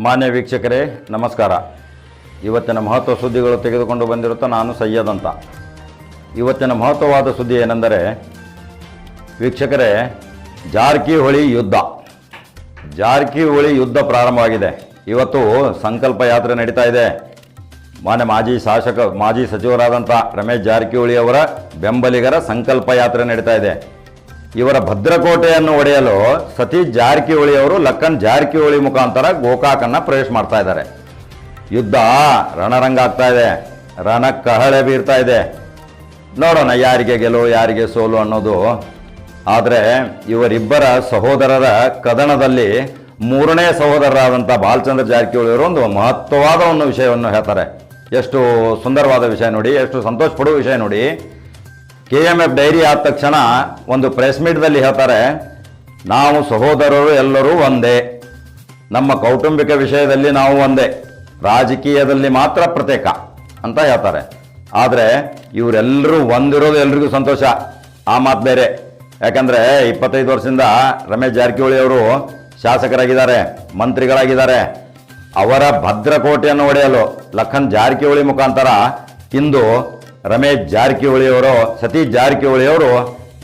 ಮಾನ್ಯ ವೀಕ್ಷಕರೇ, ನಮಸ್ಕಾರ. ಇವತ್ತಿನ ಮಹತ್ವ ಸುದ್ದಿಗಳು ತೆಗೆದುಕೊಂಡು ಬಂದಿರುತ್ತಾ ನಾನು ಸಯ್ಯದ್ ಅಂತ. ಇವತ್ತಿನ ಮಹತ್ವವಾದ ಸುದ್ದಿ ಏನೆಂದರೆ, ವೀಕ್ಷಕರೇ, ಜಾರಕಿಹೊಳಿ ಯುದ್ಧ. ಜಾರಕಿಹೊಳಿ ಯುದ್ಧ ಪ್ರಾರಂಭವಾಗಿದೆ ಇವತ್ತು ಸಂಕಲ್ಪ ಯಾತ್ರೆ ನಡೀತಾ ಇದೆ. ಮಾನ್ಯ ಮಾಜಿ ಶಾಸಕ, ಮಾಜಿ ಸಚಿವರಾದಂಥ ರಮೇಶ್ ಜಾರಕಿಹೊಳಿ ಅವರ ಬೆಂಬಲಿಗರ ಸಂಕಲ್ಪ ಯಾತ್ರೆ ನಡೀತಾ ಇದೆ. ಇವರ ಭದ್ರಕೋಟೆಯನ್ನು ಒಡೆಯಲು ಸತೀಶ್ ಜಾರಕಿಹೊಳಿ ಅವರು ಲಕ್ಕನ್ ಜಾರಕಿಹೊಳಿ ಮುಖಾಂತರ ಗೋಕಾಕನ್ನ ಪ್ರವೇಶ ಮಾಡ್ತಾ ಇದ್ದಾರೆ. ಯುದ್ಧ ರಣರಂಗ ಆಗ್ತಾ ಇದೆ. ರಣ ಕಹಳೆ ಬೀರ್ತಾ ಇದೆ. ನೋಡೋಣ ಯಾರಿಗೆ ಗೆಲುವು, ಯಾರಿಗೆ ಸೋಲು ಅನ್ನೋದು. ಆದರೆ ಇವರಿಬ್ಬರ ಸಹೋದರರ ಕದನದಲ್ಲಿ ಮೂರನೇ ಸಹೋದರರಾದಂಥ ಬಾಲಚಂದ್ರ ಜಾರಕಿಹೊಳಿ ಅವರು ಒಂದು ಮಹತ್ವವಾದ ಒಂದು ವಿಷಯವನ್ನು ಹೇಳ್ತಾರೆ. ಎಷ್ಟು ಸುಂದರವಾದ ವಿಷಯ ನೋಡಿ, ಎಷ್ಟು ಸಂತೋಷ ಪಡುವ ವಿಷಯ ನೋಡಿ. ಕೆ ಎಂ ಎಫ್ ಡೈರಿ ಆದ ತಕ್ಷಣ ಒಂದು ಪ್ರೆಸ್ ಮೀಟ್ದಲ್ಲಿ ಹೇಳ್ತಾರೆ, ನಾವು ಸಹೋದರರು ಎಲ್ಲರೂ ಒಂದೇ. ನಮ್ಮ ಕೌಟುಂಬಿಕ ವಿಷಯದಲ್ಲಿ ನಾವು ಒಂದೇ. ರಾಜಕೀಯದಲ್ಲಿ ಮಾತ್ರ ಪ್ರತ್ಯೇಕ, ಅಂತ ಹೇಳ್ತಾರೆ. ಆದರೆ ಇವರೆಲ್ಲರೂ ಒಂದಿರೋದು ಎಲ್ರಿಗೂ ಸಂತೋಷ. ಆ ಮಾತು ಬೇರೆ. ಯಾಕಂದರೆ ಇಪ್ಪತ್ತೈದು ವರ್ಷದಿಂದ ರಮೇಶ್ ಜಾರಕಿಹೊಳಿ ಅವರು ಶಾಸಕರಾಗಿದ್ದಾರೆ, ಮಂತ್ರಿಗಳಾಗಿದ್ದಾರೆ. ಅವರ ಭದ್ರಕೋಟೆಯನ್ನು ಒಡೆಯಲು ಲಖನ್ ಜಾರಕಿಹೊಳಿ ಮುಖಾಂತರ ಇಂದು ರಮೇಶ್ ಜಾರಕಿಹೊಳಿಯವರು ಸತೀಶ್ ಜಾರಕಿಹೊಳಿಯವರು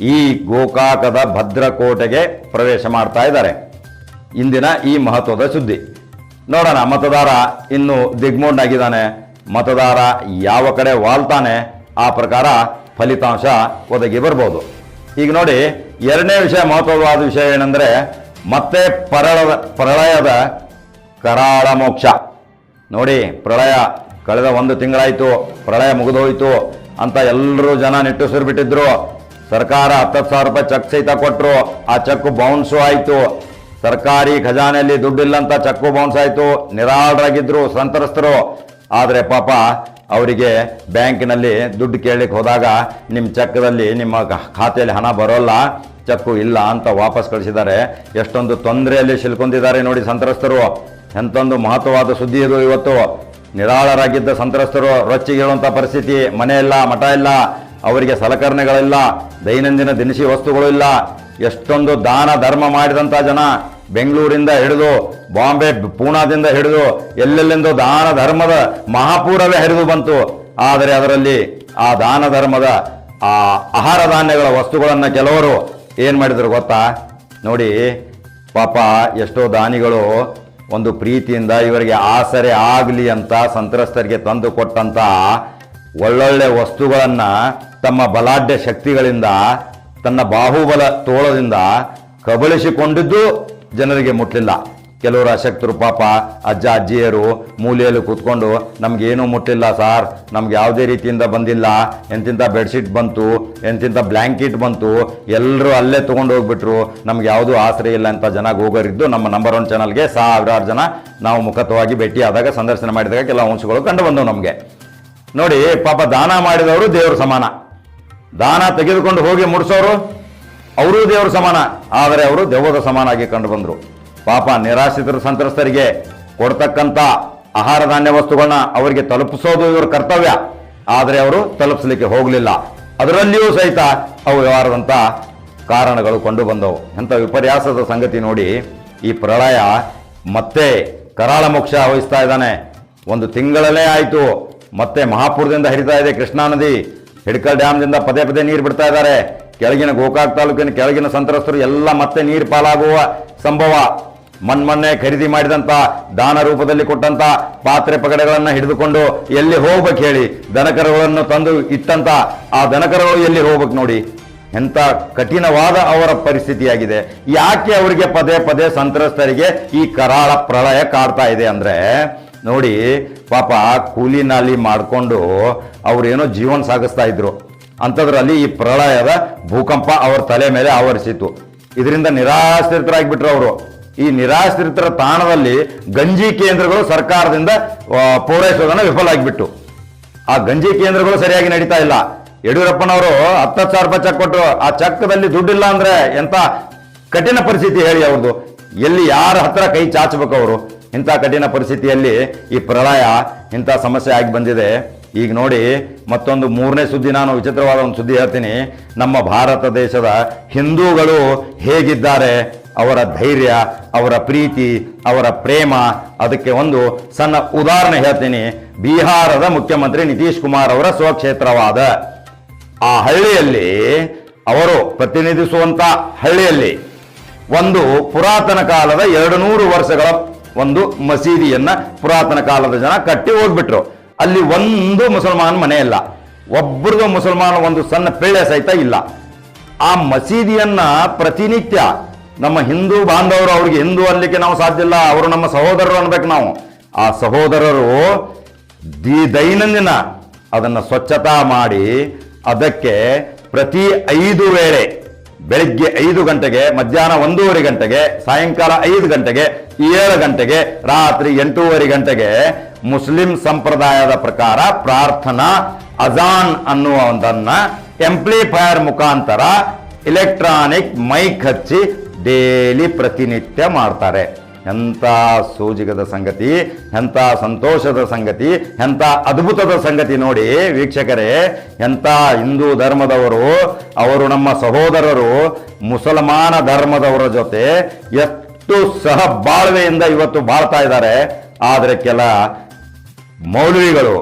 ಈ ಗೋಕಾಕದ ಭದ್ರಕೋಟೆಗೆ ಪ್ರವೇಶ ಮಾಡ್ತಾ ಇದ್ದಾರೆ. ಇಂದಿನ ಈ ಮಹತ್ವದ ಸುದ್ದಿ. ನೋಡೋಣ, ಮತದಾರ ಇನ್ನು ದಿಗ್ಮೂಡ್ನಾಗಿದ್ದಾನೆ ಮತದಾರ ಯಾವ ಕಡೆ ವಾಲ್ತಾನೆ, ಆ ಪ್ರಕಾರ ಫಲಿತಾಂಶ ಒದಗಿ ಬರ್ಬೋದು. ಈಗ ನೋಡಿ, ಎರಡನೇ ವಿಷಯ, ಮಹತ್ವವಾದ ವಿಷಯ ಏನಂದರೆ, ಮತ್ತೆ ಪರಳದ ಪ್ರಳಯದ ಕರಾಳ ಮೋಕ್ಷ. ನೋಡಿ, ಪ್ರಳಯ ಕಳೆದ ಒಂದು ತಿಂಗಳಾಯಿತು, ಪ್ರಳಯ ಮುಗಿದೋಯ್ತು ಅಂತ ಎಲ್ಲರೂ ಜನ ನಿಟ್ಟುಸಿರು ಬಿಟ್ಟಿದ್ರು ಸರ್ಕಾರ ಹತ್ತತ್ತು ಸಾವಿರ ರೂಪಾಯಿ ಚೆಕ್ ಸಹಿತ ಕೊಟ್ಟರು ಆ ಚೆಕ್ ಬೌನ್ಸು ಆಯಿತು. ಸರ್ಕಾರಿ ಖಜಾನೆಯಲ್ಲಿ ದುಡ್ಡಿಲ್ಲ ಅಂತ ಚೆಕ್ಕು ಬೌನ್ಸ್ ಆಯಿತು. ನಿರಾಳರಾಗಿದ್ದರು ಸಂತ್ರಸ್ತರು. ಆದರೆ ಪಾಪ ಅವರಿಗೆ ಬ್ಯಾಂಕಿನಲ್ಲಿ ದುಡ್ಡು ಕೇಳಲಿಕ್ಕೆ ಹೋದಾಗ ನಿಮ್ಮ ಚೆಕ್ದಲ್ಲಿ ನಿಮ್ಮ ಖಾತೆಯಲ್ಲಿ ಹಣ ಬರೋಲ್ಲ, ಚೆಕ್ಕು ಇಲ್ಲ ಅಂತ ವಾಪಸ್ ಕಳಿಸಿದ್ದಾರೆ. ಎಷ್ಟೊಂದು ತೊಂದರೆಯಲ್ಲಿ ಸಿಲ್ಕೊಂಡಿದ್ದಾರೆ ನೋಡಿ ಸಂತ್ರಸ್ತರು. ಎಂತೊಂದು ಮಹತ್ವವಾದ ಸುದ್ದಿ ಇದು ಇವತ್ತು. ನಿರಾಳರಾಗಿದ್ದ ಸಂತ್ರಸ್ತರು ರೊಚ್ಚಿಗೆ ಹೇಳುವಂಥ ಪರಿಸ್ಥಿತಿ, ಮನೆ ಇಲ್ಲ, ಮಠ ಇಲ್ಲ, ಅವರಿಗೆ ಸಲಕರಣೆಗಳಿಲ್ಲ, ದೈನಂದಿನ ದಿನಸಿ ವಸ್ತುಗಳು ಇಲ್ಲ. ಎಷ್ಟೊಂದು ದಾನ, ಧರ್ಮ ಮಾಡಿದಂಥ ಜನ ಬೆಂಗಳೂರಿಂದ ಹಿಡಿದು, ಬಾಂಬೆ, ಪೂನಾದಿಂದ ಹಿಡಿದು, ಎಲ್ಲೆಲ್ಲೆಂದು ದಾನ, ಧರ್ಮದ ಮಹಾಪೂರವೇ ಹರಿದು ಬಂತು. ಆದರೆ ಅದರಲ್ಲಿ ಆ ದಾನ, ಧರ್ಮದ, ಆ ಆಹಾರ ಧಾನ್ಯಗಳ ವಸ್ತುಗಳನ್ನು ಕೆಲವರು ಏನು ಮಾಡಿದರು ಗೊತ್ತಾ? ನೋಡಿ, ಪಾಪ ಎಷ್ಟೋ ದಾನಿಗಳು ಒಂದು ಪ್ರೀತಿಯಿಂದ ಇವರಿಗೆ ಆಸರೆ ಆಗಲಿ ಅಂತ ಸಂತ್ರಸ್ತರಿಗೆ ತಂದು ಕೊಟ್ಟಂತ ಒಳ್ಳೊಳ್ಳೆ ವಸ್ತುಗಳನ್ನು ತಮ್ಮ ಬಲಾಢ್ಯ ಶಕ್ತಿಗಳಿಂದ, ತನ್ನ ಬಾಹುಬಲ ತೋಳದಿಂದ ಕಬಳಿಸಿಕೊಂಡಿದ್ದು ಜನರಿಗೆ ಮುಟ್ಲಿಲ್ಲ ಕೆಲವರು ಅಶಕ್ತರು ಪಾಪ, ಅಜ್ಜ, ಅಜ್ಜಿಯರು ಮೂಲೆಯಲ್ಲಿ ಕೂತ್ಕೊಂಡು ನಮಗೇನೂ ಮುಟ್ಟಿಲ್ಲ ಸಾರ್, ನಮ್ಗೆ ಯಾವುದೇ ರೀತಿಯಿಂದ ಬಂದಿಲ್ಲ. ಎಂತಿಂಥ ಬೆಡ್ಶೀಟ್ ಬಂತು ಎಂತಿಂಥ ಬ್ಲ್ಯಾಂಕೆಟ್ ಬಂತು ಎಲ್ಲರೂ ಅಲ್ಲೇ ತೊಗೊಂಡು ಹೋಗ್ಬಿಟ್ರು. ನಮ್ಗೆ ಯಾವುದೂ ಆಸರೆ ಇಲ್ಲ ಅಂತ ಜನ ಹೋಗೋರಿದ್ದು ನಮ್ಮ ನಂಬರ್ ಒನ್ ಚಾನಲ್ಗೆ ಸಾವಿರಾರು ಜನ ನಾವು ಮುಖತವಾಗಿ ಆದಾಗ ಸಂದರ್ಶನ ಮಾಡಿದಾಗ ಕೆಲ ಅಂಶಗಳು ಕಂಡು ಬಂದವು ನಮಗೆ. ನೋಡಿ, ಪಾಪ ದಾನ ಮಾಡಿದವರು ದೇವ್ರ ಸಮಾನ. ದಾನ ತೆಗೆದುಕೊಂಡು ಹೋಗಿ ಮುಡಿಸೋರು, ಅವರೂ ದೇವರ ಸಮಾನ. ಆದರೆ ಅವರು ದೆವ್ವದ ಸಮಾನ ಆಗಿ ಕಂಡು ಬಂದರು. ಪಾಪ ನಿರಾಶ್ರಿತರು ಸಂತ್ರಸ್ತರಿಗೆ ಕೊಡ್ತಕ್ಕಂಥ ಆಹಾರ ಧಾನ್ಯ ವಸ್ತುಗಳನ್ನ ಅವರಿಗೆ ತಲುಪಿಸೋದು ಇವರ ಕರ್ತವ್ಯ. ಆದರೆ ಅವರು ತಲುಪಿಸಲಿಕ್ಕೆ ಹೋಗಲಿಲ್ಲ. ಅದರಲ್ಲಿಯೂ ಸಹಿತ ಅವು ವ್ಯವಹಾರದಂಥ ಕಾರಣಗಳು ಕಂಡು ಬಂದವು. ಎಂಥ ವಿಪರ್ಯಾಸದ ಸಂಗತಿ ನೋಡಿ ಈ ಪ್ರಳಯ ಮತ್ತೆ ಕರಾಳ ಮೋಕ್ಷ ವಹಿಸ್ತಾ ಇದ್ದಾನೆ. ಒಂದು ತಿಂಗಳಲ್ಲೇ ಆಯಿತು. ಮತ್ತೆ ಮಹಾಪುರದಿಂದ ಹರಿತಾ ಇದೆ ಕೃಷ್ಣಾ ನದಿ. ಹಿಡ್ಕಲ್ ಡ್ಯಾಮ್ದಿಂದ ಪದೇ ಪದೇ ನೀರು ಬಿಡ್ತಾ ಇದ್ದಾರೆ. ಕೆಳಗಿನ ಗೋಕಾಕ್ ತಾಲೂಕಿನ ಕೆಳಗಿನ ಸಂತ್ರಸ್ತರು ಎಲ್ಲ ಮತ್ತೆ ನೀರು ಪಾಲಾಗುವ ಸಂಭವ. ಮನ್ಮನ್ನೆ ಖರೀದಿ ಮಾಡಿದಂತ ದಾನ ರೂಪದಲ್ಲಿ ಕೊಟ್ಟಂತ ಪಾತ್ರೆ ಪಗಡೆಗಳನ್ನು ಹಿಡಿದುಕೊಂಡು ಎಲ್ಲಿ ಹೋಗ್ಬೇಕು ಹೇಳಿ ದನಕರಗಳನ್ನು ತಂದು ಇಟ್ಟಂತ ಆ ದನಕರಗಳು ಎಲ್ಲಿ ಹೋಗ್ಬೇಕು ನೋಡಿ? ಎಂಥ ಕಠಿಣವಾದ ಅವರ ಪರಿಸ್ಥಿತಿಯಾಗಿದೆ. ಯಾಕೆ ಅವರಿಗೆ ಪದೇ ಪದೇ ಸಂತ್ರಸ್ತರಿಗೆ ಈ ಕರಾಳ ಪ್ರಳಯ ಕಾಡ್ತಾ ಇದೆ ಅಂದ್ರೆ, ನೋಡಿ, ಪಾಪ ಕೂಲಿ ನಾಲಿ ಮಾಡಿಕೊಂಡು ಅವರೇನೋ ಜೀವನ ಸಾಗಿಸ್ತಾ ಇದ್ರು. ಅಂಥದ್ರಲ್ಲಿ ಈ ಪ್ರಳಯದ ಭೂಕಂಪ ಅವರ ತಲೆ ಮೇಲೆ ಆವರಿಸಿತು ಇದರಿಂದ ನಿರಾಶ್ರಿತರಾಗಿಬಿಟ್ರು ಅವರು. ಈ ನಿರಾಶ್ರಿತರ ತಾಣದಲ್ಲಿ ಗಂಜಿ ಕೇಂದ್ರಗಳು ಸರ್ಕಾರದಿಂದ ಪೂರೈಸೋದನ್ನು ವಿಫಲ ಆಗಿಬಿಟ್ಟು. ಆ ಗಂಜಿ ಕೇಂದ್ರಗಳು ಸರಿಯಾಗಿ ನಡೀತಾ ಇಲ್ಲ. ಯಡಿಯೂರಪ್ಪನವರು ಹತ್ತು ಸಾವಿರ ರೂಪಾಯಿ ಚೆಕ್ ಕೊಟ್ಟು, ಆ ಚೆಕ್ದಲ್ಲಿ ದುಡ್ಡಿಲ್ಲ ಅಂದ್ರೆ ಎಂತ ಕಠಿಣ ಪರಿಸ್ಥಿತಿ ಹೇಳಿ ಅವ್ರದ್ದು ಎಲ್ಲಿ ಯಾರ ಹತ್ರ ಕೈ ಚಾಚಬೇಕು ಅವರು? ಇಂಥ ಕಠಿಣ ಪರಿಸ್ಥಿತಿಯಲ್ಲಿ ಈ ಪ್ರಳಯ ಇಂಥ ಸಮಸ್ಯೆ ಆಗಿ ಬಂದಿದೆ. ಈಗ ನೋಡಿ, ಮತ್ತೊಂದು ಮೂರನೇ ಸುದ್ದಿ ನಾನು ವಿಚಿತ್ರವಾದ ಒಂದು ಸುದ್ದಿ ಹೇಳ್ತೀನಿ. ನಮ್ಮ ಭಾರತ ದೇಶದ ಹಿಂದೂಗಳು ಹೇಗಿದ್ದಾರೆ? ಅವರ ಧೈರ್ಯ, ಅವರ ಪ್ರೀತಿ, ಅವರ ಪ್ರೇಮ. ಅದಕ್ಕೆ ಒಂದು ಸಣ್ಣ ಉದಾಹರಣೆ ಹೇಳ್ತೀನಿ. ಬಿಹಾರದ ಮುಖ್ಯಮಂತ್ರಿ ನಿತೀಶ್ ಕುಮಾರ್ ಅವರ ಸ್ವಕ್ಷೇತ್ರವಾದ ಆ ಹಳ್ಳಿಯಲ್ಲಿ ಅವರು ಪ್ರತಿನಿಧಿಸುವಂತ ಹಳ್ಳಿಯಲ್ಲಿ ಒಂದು ಪುರಾತನ ಕಾಲದ ಎರಡು ನೂರು ವರ್ಷಗಳ ಒಂದು ಮಸೀದಿಯನ್ನ ಪುರಾತನ ಕಾಲದ ಜನ ಕಟ್ಟಿ ಹೋಗ್ಬಿಟ್ರು. ಅಲ್ಲಿ ಒಂದು ಮುಸಲ್ಮಾನ ಮನೆ ಇಲ್ಲ. ಒಬ್ಬರಿಗೂ ಮುಸಲ್ಮಾನ ಒಂದು ಸಣ್ಣ ಪಿಳ್ಳೆ ಸಹಿತ ಇಲ್ಲ. ಆ ಮಸೀದಿಯನ್ನ ಪ್ರತಿನಿತ್ಯ ನಮ್ಮ ಹಿಂದೂ ಬಾಂಧವರು ಅವ್ರಿಗೆ ಹಿಂದೂ ಅನ್ಲಿಕ್ಕೆ ನಾವು ಸಾಧ್ಯ ಇಲ್ಲ, ಅವರು ನಮ್ಮ ಸಹೋದರರು ಅನ್ಬೇಕು ನಾವು. ಆ ಸಹೋದರರು ದಿ ದೈನಂದಿನ ಅದನ್ನು ಸ್ವಚ್ಛತಾ ಮಾಡಿ ಅದಕ್ಕೆ ಪ್ರತಿ ಐದು ವೇಳೆ ಬೆಳಿಗ್ಗೆ ಐದು ಗಂಟೆಗೆ, ಮಧ್ಯಾಹ್ನ ಒಂದೂವರೆ ಗಂಟೆಗೆ, ಸಾಯಂಕಾಲ ಐದು ಗಂಟೆಗೆ, ಏಳು ಗಂಟೆಗೆ, ರಾತ್ರಿ ಎಂಟೂವರೆ ಗಂಟೆಗೆ ಮುಸ್ಲಿಂ ಸಂಪ್ರದಾಯದ ಪ್ರಕಾರ ಪ್ರಾರ್ಥನಾ, ಅಜಾನ್ ಅನ್ನುವುದನ್ನ ಎಂಪ್ಲಿಫೈಯರ್ ಮುಖಾಂತರ ಇಲೆಕ್ಟ್ರಾನಿಕ್ ಮೈಕ್ ಹಚ್ಚಿ ಡೇಲಿ ಪ್ರತಿನಿತ್ಯ ಮಾಡ್ತಾರೆ. ಎಂಥ ಸೂಜಿಗದ ಸಂಗತಿ, ಎಂಥ ಸಂತೋಷದ ಸಂಗತಿ, ಎಂಥ ಅದ್ಭುತದ ಸಂಗತಿ ನೋಡಿ ವೀಕ್ಷಕರೇ, ಎಂಥ ಹಿಂದೂ ಧರ್ಮದವರು, ಅವರು ನಮ್ಮ ಸಹೋದರರು, ಮುಸಲ್ಮಾನ ಧರ್ಮದವರ ಜೊತೆ ಎಷ್ಟು ಸಹ ಬಾಳ್ವೆಯಿಂದ ಇವತ್ತು ಬಾಳ್ತಾ ಇದ್ದಾರೆ. ಆದರೆ ಕೆಲ ಮೌಲ್ವಿಗಳು,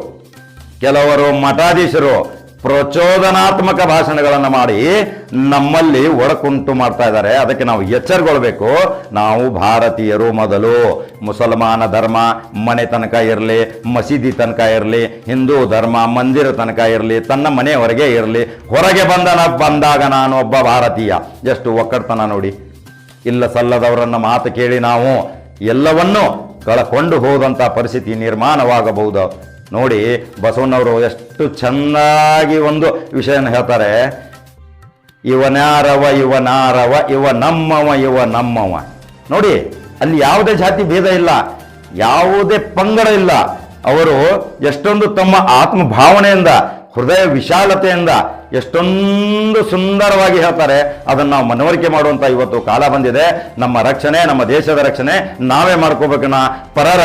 ಕೆಲವರು ಮಠಾಧೀಶರು ಪ್ರಚೋದನಾತ್ಮಕ ಭಾಷಣಗಳನ್ನು ಮಾಡಿ ನಮ್ಮಲ್ಲಿ ಒಡಕುಂಟು ಮಾಡ್ತಾ ಇದ್ದಾರೆ. ಅದಕ್ಕೆ ನಾವು ಎಚ್ಚರಗೊಳ್ಬೇಕು. ನಾವು ಭಾರತೀಯರು ಮೊದಲು. ಮುಸಲ್ಮಾನ ಧರ್ಮ ಮನೆ ತನಕ ಇರಲಿ, ಮಸೀದಿ ತನಕ ಇರಲಿ, ಹಿಂದೂ ಧರ್ಮ ಮಂದಿರ ತನಕ ಇರಲಿ, ತನ್ನ ಮನೆಯವರೆಗೆ ಇರಲಿ. ಹೊರಗೆ ಬಂದನ ಬಂದಾಗ ನಾನು ಒಬ್ಬ ಭಾರತೀಯ. ಎಷ್ಟು ಒಕ್ಕಡ್ತನ ನೋಡಿ. ಇಲ್ಲ ಸಲ್ಲದವರನ್ನ ಮಾತು ಕೇಳಿ ನಾವು ಎಲ್ಲವನ್ನೂ ಕಳಕೊಂಡು ಹೋದಂಥ ಪರಿಸ್ಥಿತಿ ನಿರ್ಮಾಣವಾಗಬಹುದು. ನೋಡಿ ಬಸವಣ್ಣವರು ಎಷ್ಟು ಚೆನ್ನಾಗಿ ಒಂದು ವಿಷಯನ ಹೇಳ್ತಾರೆ. ಇವನಾರವ ಇವನಾರವ, ಇವ ನಮ್ಮವ ಇವ ನಮ್ಮವ. ನೋಡಿ, ಅಲ್ಲಿ ಯಾವುದೇ ಜಾತಿ ಭೇದ ಇಲ್ಲ, ಯಾವುದೇ ಪಂಗಡ ಇಲ್ಲ. ಅವರು ಎಷ್ಟೊಂದು ತಮ್ಮ ಆತ್ಮ ಭಾವನೆಯಿಂದ ಹೃದಯ ವಿಶಾಲತೆಯಿಂದ ಎಷ್ಟೊಂದು ಸುಂದರವಾಗಿ ಹೇಳ್ತಾರೆ. ಅದನ್ನು ನಾವು ಮನವರಿಕೆ ಮಾಡುವಂಥ ಇವತ್ತು ಕಾಲ ಬಂದಿದೆ. ನಮ್ಮ ರಕ್ಷಣೆ, ನಮ್ಮ ದೇಶದ ರಕ್ಷಣೆ, ನಾವೇ ಮಾಡ್ಕೋಬೇಕನ್ನ ಪರರ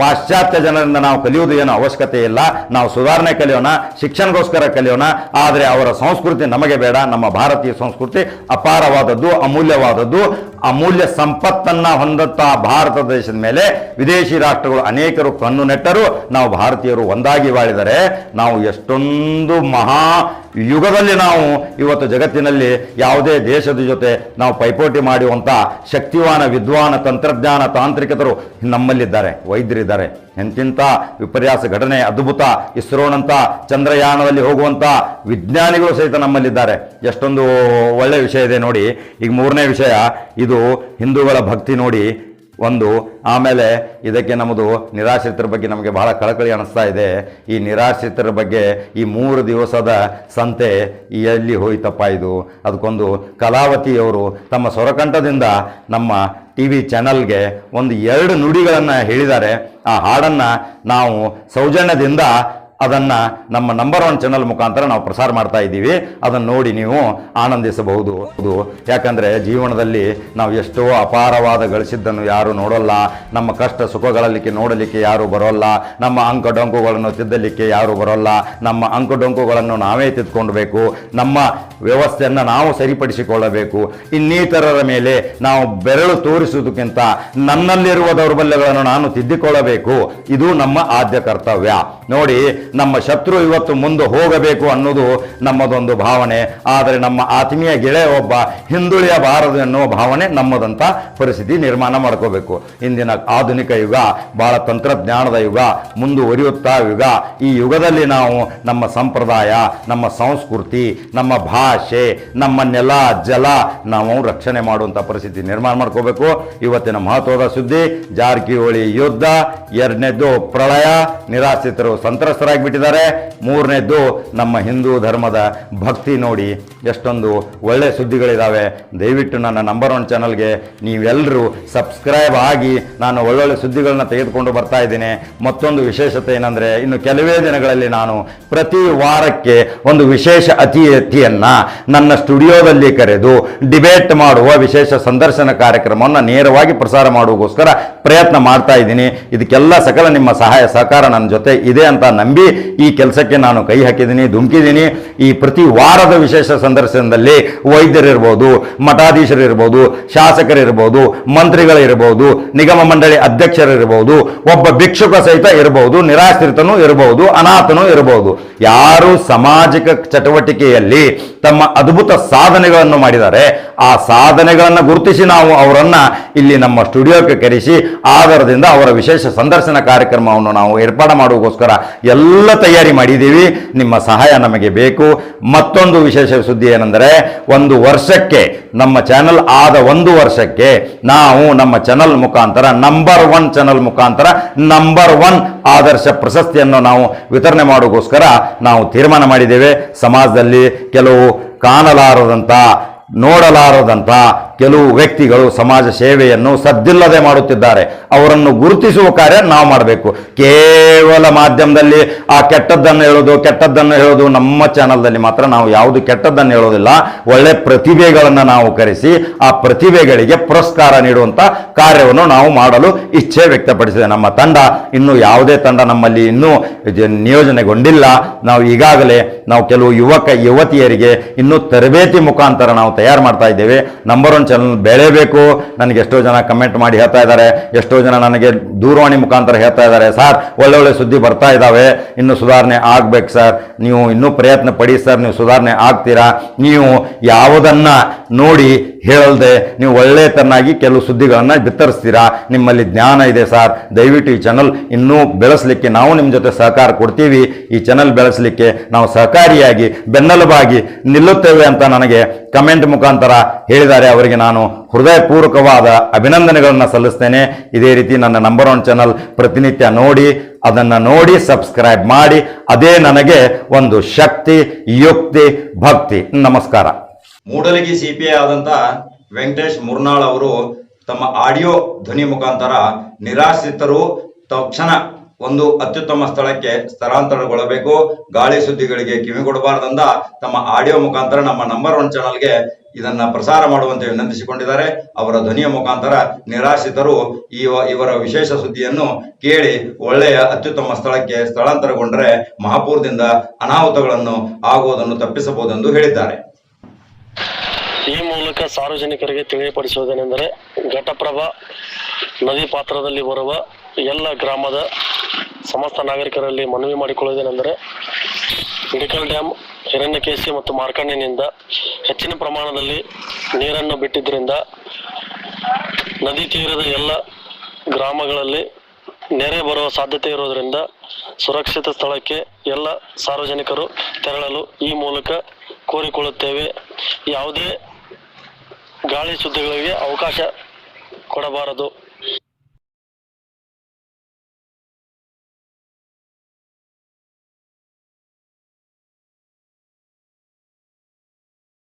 ಪಾಶ್ಚಾತ್ಯ ಜನರಿಂದ ನಾವು ಕಲಿಯುವುದು ಏನು ಅವಶ್ಯಕತೆ ಇಲ್ಲ. ನಾವು ಸುಧಾರಣೆ ಕಲಿಯೋಣ, ಶಿಕ್ಷಣಗೋಸ್ಕರ ಕಲಿಯೋಣ. ಆದರೆ ಅವರ ಸಂಸ್ಕೃತಿ ನಮಗೆ ಬೇಡ. ನಮ್ಮ ಭಾರತೀಯ ಸಂಸ್ಕೃತಿ ಅಪಾರವಾದದ್ದು, ಅಮೂಲ್ಯವಾದದ್ದು. ಅಮೂಲ್ಯ ಸಂಪತ್ತನ್ನ ಹೊಂದಂತ ಭಾರತ ದೇಶದ ಮೇಲೆ ವಿದೇಶಿ ರಾಷ್ಟ್ರಗಳು ಅನೇಕರು ಕಣ್ಣು ನೆಟ್ಟರು. ನಾವು ಭಾರತೀಯರು ಒಂದಾಗಿ ಬಾಳಿದರೆ ನಾವು ಎಷ್ಟೊಂದು ಮಹಾ ಯುಗದಲ್ಲಿ ನಾವು ಇವತ್ತು ಜಗತ್ತಿನಲ್ಲಿ ಯಾವುದೇ ದೇಶದ ಜೊತೆ ನಾವು ಪೈಪೋಟಿ ಮಾಡುವಂಥ ಶಕ್ತಿವಾನ, ವಿದ್ವಾನ, ತಂತ್ರಜ್ಞಾನ, ತಾಂತ್ರಿಕತರು ನಮ್ಮಲ್ಲಿದ್ದಾರೆ, ವೈದ್ಯರಿದ್ದಾರೆ. ಎಂತಿಂಥ ವಿಪರ್ಯಾಸ ಘಟನೆ, ಅದ್ಭುತ ಇಸ್ರೋನಂಥ ಚಂದ್ರಯಾನದಲ್ಲಿ ಹೋಗುವಂಥ ವಿಜ್ಞಾನಿಗಳು ಸಹಿತ ನಮ್ಮಲ್ಲಿದ್ದಾರೆ. ಎಷ್ಟೊಂದು ಒಳ್ಳೆಯ ವಿಷಯ ಇದೆ ನೋಡಿ. ಈಗ ಮೂರನೇ ವಿಷಯ, ಇದು ಹಿಂದೂಗಳ ಭಕ್ತಿ ನೋಡಿ ಒಂದು. ಆಮೇಲೆ ಇದಕ್ಕೆ ನಮ್ಮದು ನಿರಾಶ್ರಿತರ ಬಗ್ಗೆ ನಮಗೆ ಬಹಳ ಕಳಕಳಿ ಅನಿಸ್ತಾ ಇದೆ. ಈ ನಿರಾಶ್ರಿತರ ಬಗ್ಗೆ ಈ ಮೂರು ದಿವಸದ ಸಂತೆ ಎಲ್ಲಿ ಹೋಯ್ತಪ್ಪ ಇದು? ಅದಕ್ಕೊಂದು ಕಲಾವತಿಯವರು ತಮ್ಮ ಸ್ವರಕಂಠದಿಂದ ನಮ್ಮ ಟಿ ವಿ ಚಾನಲ್ಗೆ ಒಂದು ಎರಡು ನುಡಿಗಳನ್ನು ಹೇಳಿದ್ದಾರೆ. ಆ ಹಾಡನ್ನು ನಾವು ಸೌಜನ್ಯದಿಂದ ಅದನ್ನು ನಮ್ಮ ನಂಬರ್ ಒನ್ ಚಾನಲ್ ಮುಖಾಂತರ ನಾವು ಪ್ರಸಾರ ಮಾಡ್ತಾ ಇದ್ದೀವಿ. ಅದನ್ನು ನೋಡಿ ನೀವು ಆನಂದಿಸಬಹುದು. ಹೌದು ಯಾಕಂದರೆ ಜೀವನದಲ್ಲಿ ನಾವು ಎಷ್ಟೋ ಅಪಾರವಾದ ಗಳಿಸಿದ್ದನ್ನು ಯಾರು ನೋಡೋಲ್ಲ. ನಮ್ಮ ಕಷ್ಟ ಸುಖಗಳಲ್ಲಿಕ್ಕೆ ನೋಡಲಿಕ್ಕೆ ಯಾರು ಬರೋಲ್ಲ. ನಮ್ಮ ಅಂಕ ಡೊಂಕುಗಳನ್ನು ತಿದ್ದಲಿಕ್ಕೆ ಯಾರು ಬರೋಲ್ಲ. ನಮ್ಮ ಅಂಕ ಡೊಂಕುಗಳನ್ನು ನಾವೇ ತಿದ್ಕೊಳ್ಬೇಕು ನಮ್ಮ ವ್ಯವಸ್ಥೆಯನ್ನು ನಾವು ಸರಿಪಡಿಸಿಕೊಳ್ಳಬೇಕು. ಇನ್ನಿತರರ ಮೇಲೆ ನಾವು ಬೆರಳು ತೋರಿಸುವುದಕ್ಕಿಂತ ನನ್ನಲ್ಲಿರುವ ದೌರ್ಬಲ್ಯಗಳನ್ನು ನಾನು ತಿದ್ದಿಕೊಳ್ಳಬೇಕು. ಇದು ನಮ್ಮ ಆದ್ಯ ಕರ್ತವ್ಯ. ನೋಡಿ, ನಮ್ಮ ಶತ್ರು ಇವತ್ತು ಮುಂದೆ ಹೋಗಬೇಕು ಅನ್ನೋದು ನಮ್ಮದೊಂದು ಭಾವನೆ. ಆದರೆ ನಮ್ಮ ಆತ್ಮೀಯ ಗೆಳೆಯ ಒಬ್ಬ ಹಿಂದುಳಿಯಬಾರದು ಎನ್ನುವ ಭಾವನೆ ನಮ್ಮದಂಥ ಪರಿಸ್ಥಿತಿ ನಿರ್ಮಾಣ ಮಾಡ್ಕೋಬೇಕು. ಇಂದಿನ ಆಧುನಿಕ ಯುಗ, ಬಹಳ ತಂತ್ರಜ್ಞಾನದ ಯುಗ, ಮುಂದುವರಿಯುತ್ತಾ ಯುಗ. ಈ ಯುಗದಲ್ಲಿ ನಾವು ನಮ್ಮ ಸಂಪ್ರದಾಯ, ನಮ್ಮ ಸಂಸ್ಕೃತಿ, ನಮ್ಮ ಭಾಷೆ ನಮ್ಮ ನೆಲ, ಜಲ, ನಾವು ರಕ್ಷಣೆ ಮಾಡುವಂಥ ಪರಿಸ್ಥಿತಿ ನಿರ್ಮಾಣ ಮಾಡ್ಕೋಬೇಕು. ಇವತ್ತಿನ ಮಹತ್ವದ ಸುದ್ದಿ, ಜಾರಕಿಹೊಳಿ ಯುದ್ಧ, ಎರಡನೇದ್ದು ಪ್ರಳಯ, ನಿರಾಶ್ರಿತರು ಸಂತ್ರಸ್ತರಾಗಿಬಿಟ್ಟಿದ್ದಾರೆ. ಮೂರನೇದ್ದು ನಮ್ಮ ಹಿಂದೂ ಧರ್ಮದ ಭಕ್ತಿ ನೋಡಿ ಎಷ್ಟೊಂದು ಒಳ್ಳೆ ಸುದ್ದಿಗಳಿದ್ದಾವೆ ದಯವಿಟ್ಟು ನನ್ನ ನಂಬರ್ ಒನ್ ಚಾನಲ್ಗೆ ನೀವೆಲ್ಲರೂ ಸಬ್ಸ್ಕ್ರೈಬ್ ಆಗಿ ನಾನು ಒಳ್ಳೊಳ್ಳೆ ಸುದ್ದಿಗಳನ್ನ ತೆಗೆದುಕೊಂಡು ಬರ್ತಾ ಇದ್ದೀನಿ. ಮತ್ತೊಂದು ವಿಶೇಷತೆ ಏನಂದರೆ, ಇನ್ನು ಕೆಲವೇ ದಿನಗಳಲ್ಲಿ ನಾನು ಪ್ರತಿ ವಾರಕ್ಕೆ ಒಂದು ವಿಶೇಷ ಅತಿಥಿಯನ್ನ ನನ್ನ ಸ್ಟುಡಿಯೋದಲ್ಲಿ ಕರೆದು ಡಿಬೇಟ್ ಮಾಡುವ ವಿಶೇಷ ಸಂದರ್ಶನ ಕಾರ್ಯಕ್ರಮವನ್ನು ನೇರವಾಗಿ ಪ್ರಸಾರ ಮಾಡುವಗೋಸ್ಕರ ಪ್ರಯತ್ನ ಮಾಡ್ತಾ ಇದ್ದೀನಿ. ಇದಕ್ಕೆಲ್ಲ ಸಕಲ ನಿಮ್ಮ ಸಹಾಯ ಸಹಕಾರ ನನ್ನ ಜೊತೆ ಇದೆ ಅಂತ ನಂಬಿ ಈ ಕೆಲಸಕ್ಕೆ ನಾನು ಕೈ ಹಾಕಿದ್ದೀನಿ, ಧುಮುಕಿದ್ದೀನಿ. ಈ ಪ್ರತಿ ವಾರದ ವಿಶೇಷ ಸಂದರ್ಶನದಲ್ಲಿ ವೈದ್ಯರಿರ್ಬೋದು, ಮಠಾಧೀಶರಿರ್ಬೋದು, ಶಾಸಕರಿರ್ಬೋದು, ಮಂತ್ರಿಗಳಿರ್ಬೋದು, ನಿಗಮ ಮಂಡಳಿ ಅಧ್ಯಕ್ಷರಿರ್ಬೋದು, ಒಬ್ಬ ಭಿಕ್ಷುಕ ಸಹಿತ ಇರಬಹುದು ನಿರಾಶ್ರಿತನೂ ಇರಬಹುದು ಅನಾಥನೂ ಇರಬಹುದು ಯಾರು ಸಾಮಾಜಿಕ ಚಟುವಟಿಕೆಯಲ್ಲಿ ತಮ್ಮ ಅದ್ಭುತ ಸಾಧನೆಗಳನ್ನು ಮಾಡಿದ್ದಾರೆ ಆ ಸಾಧನೆಗಳನ್ನು ಗುರುತಿಸಿ ನಾವು ಅವರನ್ನು ಇಲ್ಲಿ ನಮ್ಮ ಸ್ಟುಡಿಯೋಕ್ಕೆ ಕರೆಸಿ ಆಧಾರದಿಂದ ಅವರ ವಿಶೇಷ ಸಂದರ್ಶನ ಕಾರ್ಯಕ್ರಮವನ್ನು ನಾವು ಏರ್ಪಾಡು ಮಾಡುವಗೋಸ್ಕರ ಎಲ್ಲ ತಯಾರಿ ಮಾಡಿದ್ದೀವಿ. ನಿಮ್ಮ ಸಹಾಯ ನಮಗೆ ಬೇಕು. ಮತ್ತೊಂದು ವಿಶೇಷ ಸುದ್ದಿ ಏನೆಂದರೆ, ಒಂದು ವರ್ಷಕ್ಕೆ, ನಮ್ಮ ಚಾನಲ್ ಆದ ಒಂದು ವರ್ಷಕ್ಕೆ ನಾವು ನಮ್ಮ ಚಾನಲ್ ಮುಖಾಂತರ ನಂಬರ್ ಒನ್ ಚಾನಲ್ ಮುಖಾಂತರ ನಂಬರ್ ಒನ್ ಆದರ್ಶ ಪ್ರಶಸ್ತಿಯನ್ನು ನಾವು ವಿತರಣೆ ಮಾಡೋಕ್ಕೋಸ್ಕರ ನಾವು ತೀರ್ಮಾನ ಮಾಡಿದ್ದೇವೆ. ಸಮಾಜದಲ್ಲಿ ಕೆಲವು ಕಾಣಲಾರದಂಥ ನೋಡಲಾರದಂಥ ಕೆಲವು ವ್ಯಕ್ತಿಗಳು ಸಮಾಜ ಸೇವೆಯನ್ನು ಸದ್ದಿಲ್ಲದೆ ಮಾಡುತ್ತಿದ್ದಾರೆ. ಅವರನ್ನು ಗುರುತಿಸುವ ಕಾರ್ಯ ನಾವು ಮಾಡಬೇಕು. ಕೇವಲ ಮಾಧ್ಯಮದಲ್ಲಿ ಆ ಕೆಟ್ಟದ್ದನ್ನು ಹೇಳೋದು ಕೆಟ್ಟದ್ದನ್ನು ಹೇಳೋದು ನಮ್ಮ ಚಾನಲ್ದಲ್ಲಿ ಮಾತ್ರ ನಾವು ಯಾವುದು ಕೆಟ್ಟದ್ದನ್ನು ಹೇಳೋದಿಲ್ಲ. ಒಳ್ಳೆ ಪ್ರತಿಭೆಗಳನ್ನು ನಾವು ಕರೆಸಿ ಆ ಪ್ರತಿಭೆಗಳಿಗೆ ಪುರಸ್ಕಾರ ನೀಡುವಂಥ ಕಾರ್ಯವನ್ನು ನಾವು ಮಾಡಲು ಇಚ್ಛೆ ವ್ಯಕ್ತಪಡಿಸಿದೆ. ನಮ್ಮ ತಂಡ ಇನ್ನು ಯಾವುದೇ ತಂಡ ನಮ್ಮಲ್ಲಿ ಇನ್ನೂ ನಿಯೋಜನೆಗೊಂಡಿಲ್ಲ. ನಾವು ಈಗಾಗಲೇ ನಾವು ಕೆಲವು ಯುವಕ, ಯುವತಿಯರಿಗೆ ಇನ್ನೂ ತರಬೇತಿ ಮುಖಾಂತರ ನಾವು ತಯಾರು ಮಾಡ್ತಾ ಇದ್ದೇವೆ. ನಂಬರ್ ಒನ್ ಚಾನಲ್ ಬೆಳೆಯಬೇಕು. ನನಗೆ ಎಷ್ಟೋ ಜನ ಕಮೆಂಟ್ ಮಾಡಿ ಹೇಳ್ತಾ ಇದ್ದಾರೆ. ಎಷ್ಟೋ ಜನ ನನಗೆ ದೂರವಾಣಿ ಮುಖಾಂತರ ಹೇಳ್ತಾ ಇದ್ದಾರೆ. ಸರ್ ಒಳ್ಳೊಳ್ಳೆ ಸುದ್ದಿ ಬರ್ತಾ ಇದ್ದಾವೆ. ಇನ್ನು ಸುಧಾರಣೆ ಆಗ್ಬೇಕು ಸರ್ ನೀವು ಇನ್ನೂ ಪ್ರಯತ್ನ ಪಡಿ ಸರ್ ನೀವು ಸುಧಾರಣೆ ಆಗ್ತೀರಾ? ನೀವು ಯಾವುದನ್ನ ನೋಡಿ ಹೇಳದೆ ನೀವು ಒಳ್ಳೆತನಾಗಿ ಕೆಲವು ಸುದ್ದಿಗಳನ್ನು ಬಿತ್ತರಿಸ್ತೀರಾ? ನಿಮ್ಮಲ್ಲಿ ಜ್ಞಾನ ಇದೆ ಸರ್. ದಯವಿಟ್ಟು ಈ ಚಾನಲ್ ಇನ್ನೂ ಬೆಳೆಸಲಿಕ್ಕೆ ನಾವು ನಿಮ್ಮ ಜೊತೆ ಸಹಕಾರ ಕೊಡ್ತೀವಿ. ಈ ಚಾನಲ್ ಬೆಳೆಸಲಿಕ್ಕೆ ನಾವು ಸಹಕಾರಿಯಾಗಿ, ಬೆನ್ನೆಲುಬಾಗಿ ನಿಲ್ಲುತ್ತೇವೆ ಅಂತ ನನಗೆ ಕಮೆಂಟ್ ಮುಖಾಂತರ ಹೇಳಿದ್ದಾರೆ. ಅವರಿಗೆ ನಾನು ಹೃದಯಪೂರ್ವಕವಾದ ಅಭಿನಂದನೆಗಳನ್ನು ಸಲ್ಲಿಸ್ತೇನೆ. ಇದೇ ರೀತಿ ನನ್ನ ನಂಬರ್ ಒನ್ ಚಾನಲ್ ಪ್ರತಿನಿತ್ಯ ನೋಡಿ, ಅದನ್ನು ನೋಡಿ ಸಬ್ಸ್ಕ್ರೈಬ್ ಮಾಡಿ. ಅದೇ ನನಗೆ ಒಂದು ಶಕ್ತಿ, ಯುಕ್ತಿ, ಭಕ್ತಿ. ನಮಸ್ಕಾರ. ಮೂಡಲಗಿ ಸಿಪಿಐ ಆದಂತ ವೆಂಕಟೇಶ್ ಮುರ್ನಾಳ್ ಅವರು ತಮ್ಮ ಆಡಿಯೋ ಧ್ವನಿ ಮುಖಾಂತರ ನಿರಾಶ್ರಿತರು ತಕ್ಷಣ ಒಂದು ಅತ್ಯುತ್ತಮ ಸ್ಥಳಕ್ಕೆ ಸ್ಥಳಾಂತರಗೊಳ್ಳಬೇಕು. ಗಾಳಿ ಸುದ್ದಿಗಳಿಗೆ ಕಿವಿಗೊಡಬಾರದಂದ ತಮ್ಮ ಆಡಿಯೋ ಮುಖಾಂತರ ನಮ್ಮ ನಂಬರ್ ಒನ್ ಚಾನಲ್ಗೆ ಇದನ್ನ ಪ್ರಸಾರ ಮಾಡುವಂತೆ ವಿನಂತಿಸಿಕೊಂಡಿದ್ದಾರೆ. ಅವರ ಧ್ವನಿಯ ಮುಖಾಂತರ ನಿರಾಶ್ರಿತರು ಈ ಇವರ ವಿಶೇಷ ಸುದ್ದಿಯನ್ನು ಕೇಳಿ ಒಳ್ಳೆಯ ಅತ್ಯುತ್ತಮ ಸ್ಥಳಕ್ಕೆ ಸ್ಥಳಾಂತರಗೊಂಡರೆ ಮಹಾಪೂರದಿಂದ ಅನಾಹುತಗಳನ್ನು ಆಗುವುದನ್ನು ತಪ್ಪಿಸಬಹುದೆಂದು ಹೇಳಿದ್ದಾರೆ. ಈ ಮೂಲಕ ಸಾರ್ವಜನಿಕರಿಗೆ ತಿಳಿಯಪಡಿಸುವುದೇನೆಂದರೆ ಘಟಪ್ರಭಾ ನದಿ ಪಾತ್ರದಲ್ಲಿ ಬರುವ ಎಲ್ಲ ಗ್ರಾಮದ ಸಮಸ್ತ ನಾಗರಿಕರಲ್ಲಿ ಮನವಿ ಮಾಡಿಕೊಳ್ಳುವುದೇನೆಂದರೆ ಹಿಡಕಲ್ ಡ್ಯಾಮ್ ಹಿರಣ್ಯಕೇಶಿ ಮತ್ತು ಮಾರ್ಕಂಡಿನಿಂದ ಹೆಚ್ಚಿನ ಪ್ರಮಾಣದಲ್ಲಿ ನೀರನ್ನು ಬಿಟ್ಟಿದ್ದರಿಂದ ನದಿ ತೀರದ ಎಲ್ಲ ಗ್ರಾಮಗಳಲ್ಲಿ ನೆರೆ ಬರುವ ಸಾಧ್ಯತೆ ಇರುವುದರಿಂದ ಸುರಕ್ಷಿತ ಸ್ಥಳಕ್ಕೆ ಎಲ್ಲ ಸಾರ್ವಜನಿಕರು ತೆರಳಲು ಈ ಮೂಲಕ ಕೋರಿಕೊಳ್ಳುತ್ತೇವೆ. ಯಾವುದೇ ಗಾಳಿ ಸುದ್ದಿಗಳಿಗೆ ಅವಕಾಶ ಕೊಡಬಾರದು.